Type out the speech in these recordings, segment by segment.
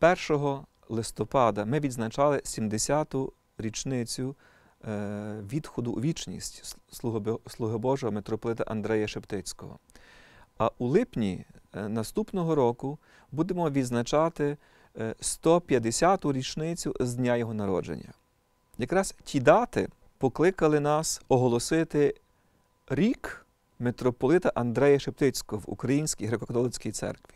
1 листопада ми відзначали 70-ту річницю е, відходу у вічність Слуги Божого митрополита Андрея Шептицького. А у липні е, наступного року будемо відзначати 150-ту річницю з дня його народження. Якраз ті дати покликали нас оголосити рік митрополита Андрея Шептицького в Українській греко-католицькій церкві.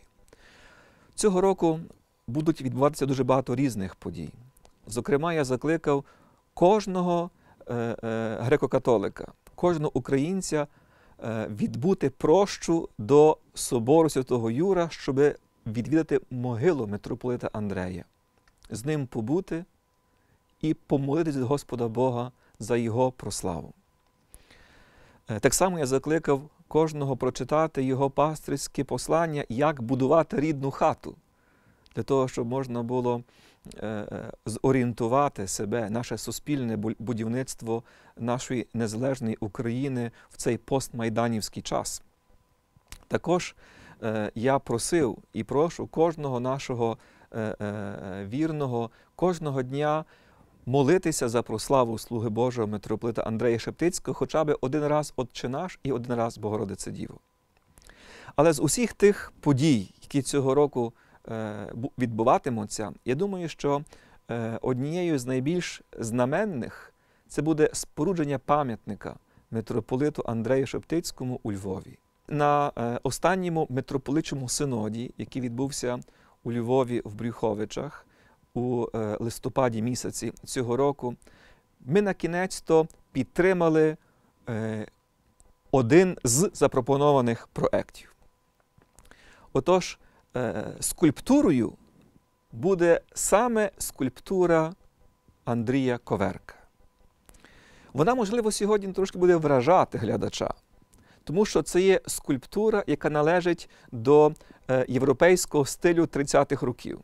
Цього року будуть відбуватися дуже багато різних подій. Зокрема, я закликав кожного е, е, греко-католика, кожного українця е, відбути прощу до собору Святого Юра, щоб відвідати могилу митрополита Андрея, з ним побути і помолитися до Господа Бога за його прославу. Так само я закликав кожного прочитати його пастирське послання, як будувати рідну хату, для того, щоб можна було е, е, зорієнтувати себе, наше суспільне будівництво нашої незалежної України в цей постмайданівський час. Також я просив і прошу кожного нашого вірного, кожного дня молитися за прославу слуги Божого митрополита Андрея Шептицького хоча б один раз Отче наш і один раз Богородице Діво. Але з усіх тих подій, які цього року е, відбуватимуться, я думаю, що е, однією з найбільш знаменних це буде спорудження пам'ятника митрополиту Андрею Шептицькому у Львові. На е, останньому митрополичому синоді, який відбувся у Львові в Брюховичах, у е, листопаді місяці цього року, ми на кінець то підтримали е, один з запропонованих проєктів. Отож, е, скульптурою буде саме скульптура Андрія Коверка. Вона, можливо, сьогодні трошки буде вражати глядача, тому що це є скульптура, яка належить до європейського стилю 30-х років.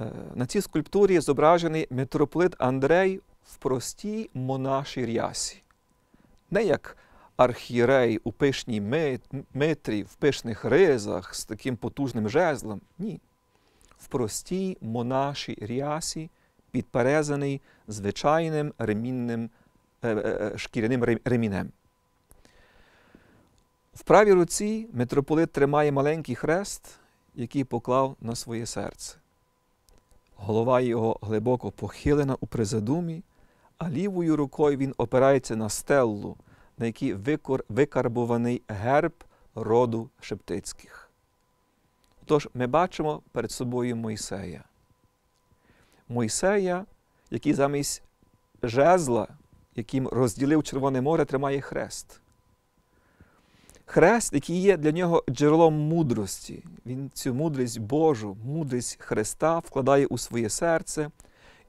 Е, на цій скульптурі зображений митрополит Андрей в простій монашій рясі. Не як архієрей у пишній митрі, в пишних ризах з таким потужним жезлом. Ні. В простій монашій рясі, підперезаний звичайним ремінним, е, е, шкіряним ремінем. В правій руці митрополит тримає маленький хрест, який поклав на своє серце. Голова його глибоко похилена у призадумі, а лівою рукою він опирається на стеллу, на якій викарбований герб роду Шептицьких. Тож ми бачимо перед собою Мойсея. Мойсея, який замість жезла, яким розділив Червоне море, тримає хрест. Хрест, який є для нього джерелом мудрості. Він цю мудрість Божу, мудрість Христа вкладає у своє серце,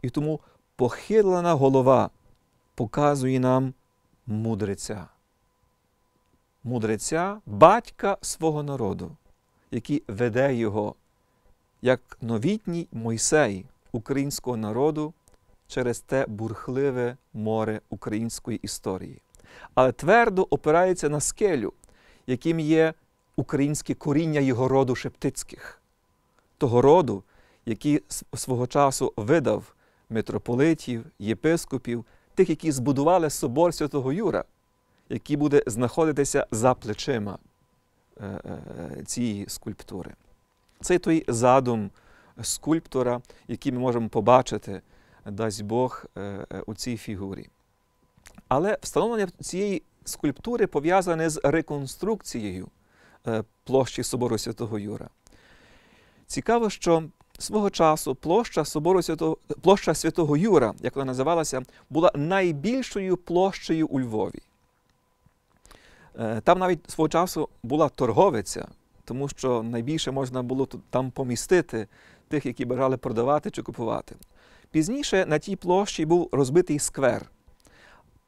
і тому похилена голова показує нам мудреця. Мудреця, батька свого народу, який веде його, як новітній Мойсей українського народу через те бурхливе море української історії, але твердо опирається на скелю яким є українське коріння його роду Шептицьких, того роду, який свого часу видав митрополитів, єпископів, тих, які збудували собор Святого Юра, який буде знаходитися за плечима е, е, цієї скульптури. Це той задум скульптора, який ми можемо побачити, дасть Бог е, у цій фігурі. Але встановлення цієї скульптури пов'язане з реконструкцією площі Собору Святого Юра. Цікаво, що свого часу площа Собору Святого, площа Святого Юра, як вона називалася, була найбільшою площею у Львові. Е, там навіть свого часу була торговиця, тому що найбільше можна було там помістити тих, які бажали продавати чи купувати. Пізніше на тій площі був розбитий сквер.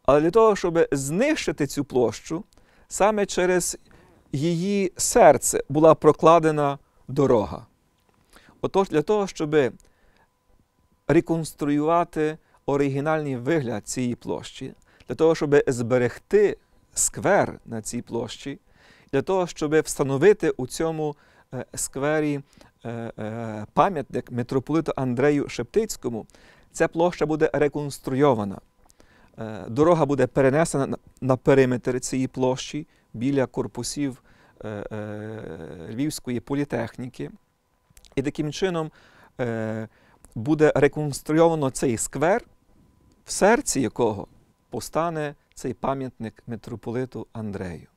Але для того, щоб знищити цю площу, саме через її серце була прокладена дорога. Отож, для того, щоб реконструювати оригінальний вигляд цієї площі, для того, щоб зберегти сквер на цій площі, для того, щоб встановити у цьому е, сквері е, е, пам'ятник митрополиту Андрею Шептицькому, ця площа буде реконструйована. Дорога буде перенесена на- периметр цієї площі біля корпусів Львівської політехніки. І таким чином е, буде реконструйовано цей сквер, в серці якого постане цей пам'ятник митрополиту Андрею.